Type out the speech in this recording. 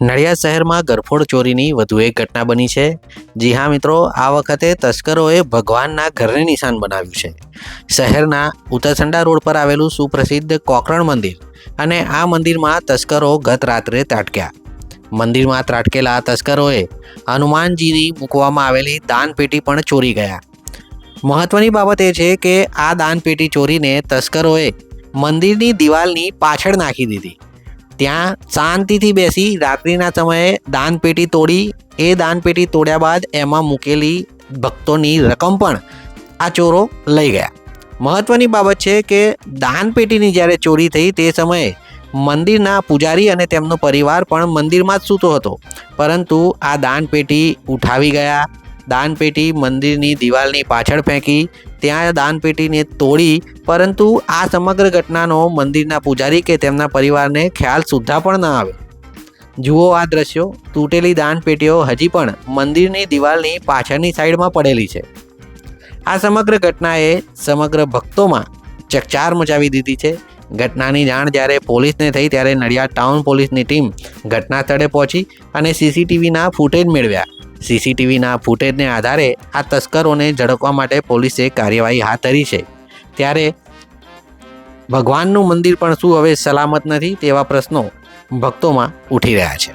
નડિયાદ શહેરમાં ગરફોડ ચોરીની વધુ એક ઘટના બની છે. જી હા મિત્રો, આ વખતે તસ્કરોએ ભગવાનના ઘરને નિશાન બનાવ્યું છે. શહેરના ઉત્તરસંડા રોડ પર આવેલું સુપ્રસિદ્ધ કોકરણ મંદિર અને આ મંદિરમાં તસ્કરો ગત રાત્રે ત્રાટક્યા. મંદિરમાં ત્રાટકેલા તસ્કરોએ હનુમાનજીની મૂકવામાં આવેલી દાનપેટી પણ ચોરી ગયા. મહત્વની બાબત એ છે કે આ દાનપેટી ચોરીને તસ્કરોએ મંદિરની દિવાલની પાછળ નાખી દીધી. ત્યાં શાંતિથી બેસી રાત્રિના સમયે દાનપેટી તોડી, એ દાનપેટી તોડ્યા બાદ એમાં મૂકેલી ભક્તોની રકમ પણ આ ચોરો લઈ ગયા. મહત્વની બાબત છે કે દાનપેટીની જ્યારે ચોરી થઈ તે સમયે મંદિરના પૂજારી અને તેમનો પરિવાર પણ મંદિરમાં જ સૂતો હતો. પરંતુ આ દાનપેટી ઉઠાવી ગયા દાનપેટી મંદિરની દિવાલની પાછળ ફેંકી, ત્યાં દાનપેટીને તોડી, પરંતુ આ સમગ્ર ઘટનાનો મંદિરના પૂજારી કે તેમના પરિવારને ખ્યાલ સુદ્ધા પણ ન આવે. જુઓ આ દ્રશ્યો. તૂટેલી દાનપેટીઓ હજી પણ મંદિરની દિવાલની પાછળની સાઈડમાં પડેલી છે. આ સમગ્ર ઘટનાએ સમગ્ર ભક્તોમાં ચકચાર મચાવી દીધી છે. ઘટનાની જાણ જ્યારે પોલીસને થઈ ત્યારે નડિયાદ ટાઉન પોલીસની ટીમ ઘટના સ્થળે પહોંચી અને સીસીટીવીના ફૂટેજ મેળવ્યા. સીસીટીવીના ફૂટેજને આધારે આ તસ્કરોને ઝડપવા માટે પોલીસે કાર્યવાહી હાથ ધરી છે. ત્યારે ભગવાનનું મંદિર પણ શું હવે સલામત નથી તેવા પ્રશ્નો ભક્તોમાં ઉઠી રહ્યા છે.